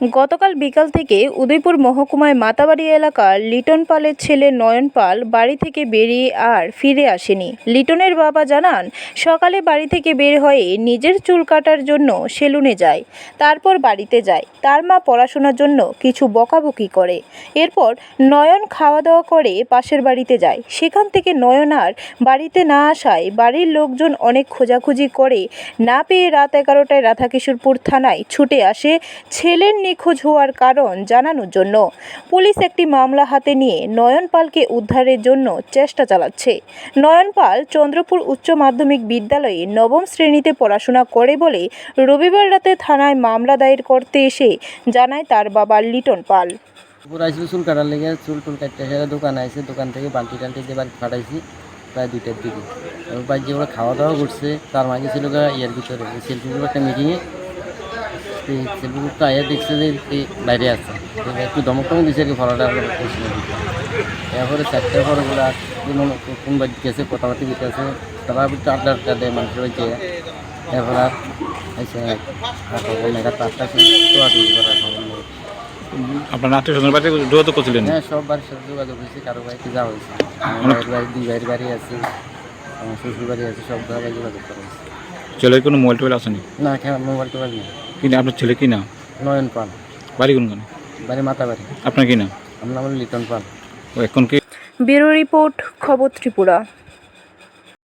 গতকাল বিকাল থেকে উদয়পুর মহকুমায় মাতাবাড়ি এলাকার লিটন পালের ছেলে নয়ন পাল বাড়ি থেকে বেরিয়ে আর ফিরে আসেনি। লিটনের বাবা জানান, সকালে বাড়ি থেকে বের হয়ে নিজের চুল কাটার জন্য সেলুনে যায়, তারপর বাড়িতে যায়। তার মা পড়াশোনার জন্য কিছু বকাবকি করে। এরপর নয়ন খাওয়া দাওয়া করে পাশের বাড়িতে যায়। সেখান থেকে নয়ন আর বাড়িতে না আসায় বাড়ির লোকজন অনেক খোঁজাখুঁজি করে। না পেয়ে রাত এগারোটায় রাধাকিশোরপুর থানায় ছুটে আসে ছেলের নিখোঁজ হওয়ার কারণ জানানোর জন্য পুলিশ একটি মামলা হাতে নিয়ে নয়ন পালকে উদ্ধারের জন্য চেষ্টা চালাচ্ছে। নয়ন পাল চন্দ্রপুর উচ্চ মাধ্যমিক বিদ্যালয়ে নবম শ্রেণীতে পড়াশোনা করে বলে রবিবার রাতে থানায় মামলা দায়ের করতে এসে জানায় তার বাবা লিটন পাল। চুল কাটার লেগে চুল টুল কাটতে দোকান আইসে দোকান থেকে বালতি দিয়ে ফাটাইছি, প্রায় দুইটার দিকে। খাওয়া দাওয়া করছে, তার মাঝে ছিল ইয়ের ভিতরে একটা মিটিংয়ে সেলফি গ্রুপটা আয়া দেখছে যে বাইরে আছে। একটু ধমক টমক দিছে আর কি ফলাটা এরপরে চারটে পরগুলো কোন বাড়ি গেছে কথাবার্তা দিতে আছে? তারা আড্ডা আড্ডা দেয় মানুষের বাড়িতে এরপর এসে খবর নেই। আপনার আত্মীয় স্বজনের বাড়িতে যোগাযোগ করছিলেন? হ্যাঁ সব বাড়ির সাথে যোগাযোগ হয়েছে কারও বাড়িতে যাওয়া হয়েছে। আমার বাড়ি দুই ভাইয়ের বাড়ি আছে আমার শ্বশুর বাড়ি আছে সব জায়গায় যোগাযোগ করা হয়েছে। ছেলের কোনো মোবাইল টোবাইল আসেনি না? কেন মোবাইল টোবাইল নেই। কিন্তু আপনার ছেলে কি নাম নয়ন পাল। বাড়ি কোনখানে? বাড়ি মাতা বাড়ি আপনার কি নাম? আমার নাম লিটন পাল। ও এখন কি? ব্যুরো রিপোর্ট খবর ত্রিপুরা।